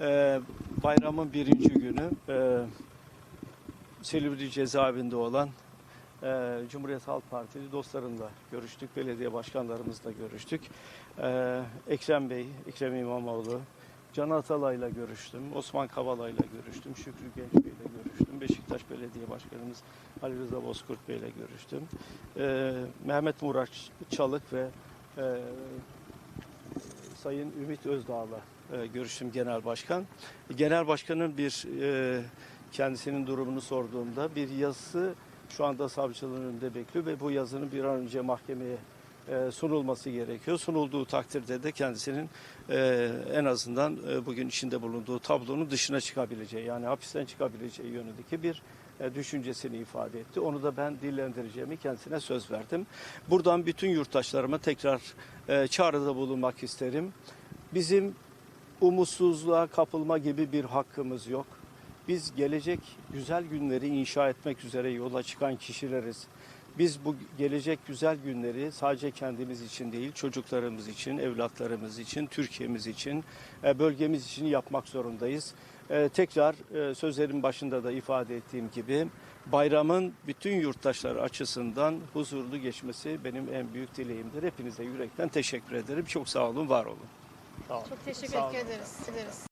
e, bayramın birinci günü e, Silivri cezaevinde olan e, Cumhuriyet Halk Partili dostlarımla görüştük. Belediye başkanlarımızla görüştük. E, Ekrem Bey, Ekrem İmamoğlu, Can Atalay'la görüştüm. Osman Kavala'yla görüştüm. Şükrü Genç Bey'le görüştüm. Beşiktaş Belediye Başkanımız Ali Rıza Bozkurt Bey'le görüştüm. E, Mehmet Murat Çalık ve e, Sayın Ümit Özdağ'la e, görüştüm Genel Başkan. Genel Başkan'ın bir e, kendisinin durumunu sorduğumda bir yazısı şu anda savcılığın önünde bekliyor ve bu yazının bir an önce mahkemeye e, sunulması gerekiyor. Sunulduğu takdirde de kendisinin e, en azından e, bugün içinde bulunduğu tablonun dışına çıkabileceği yani hapisten çıkabileceği yönündeki bir düşüncesini ifade etti. Onu da ben dillendireceğimi kendisine söz verdim. Buradan bütün yurttaşlarıma tekrar e, çağrıda bulunmak isterim. Bizim umutsuzluğa kapılma gibi bir hakkımız yok. Biz gelecek güzel günleri inşa etmek üzere yola çıkan kişileriz. Biz bu gelecek güzel günleri sadece kendimiz için değil, çocuklarımız için, evlatlarımız için, Türkiye'miz için, e, bölgemiz için yapmak zorundayız. E, Tekrar e, sözlerin başında da ifade ettiğim gibi bayramın bütün yurttaşlar açısından huzurlu geçmesi benim en büyük dileğimdir. Hepinize yürekten teşekkür ederim. Çok sağ olun, var olun. Sağ olun. Çok teşekkür Sağ olun. ederiz. ederiz.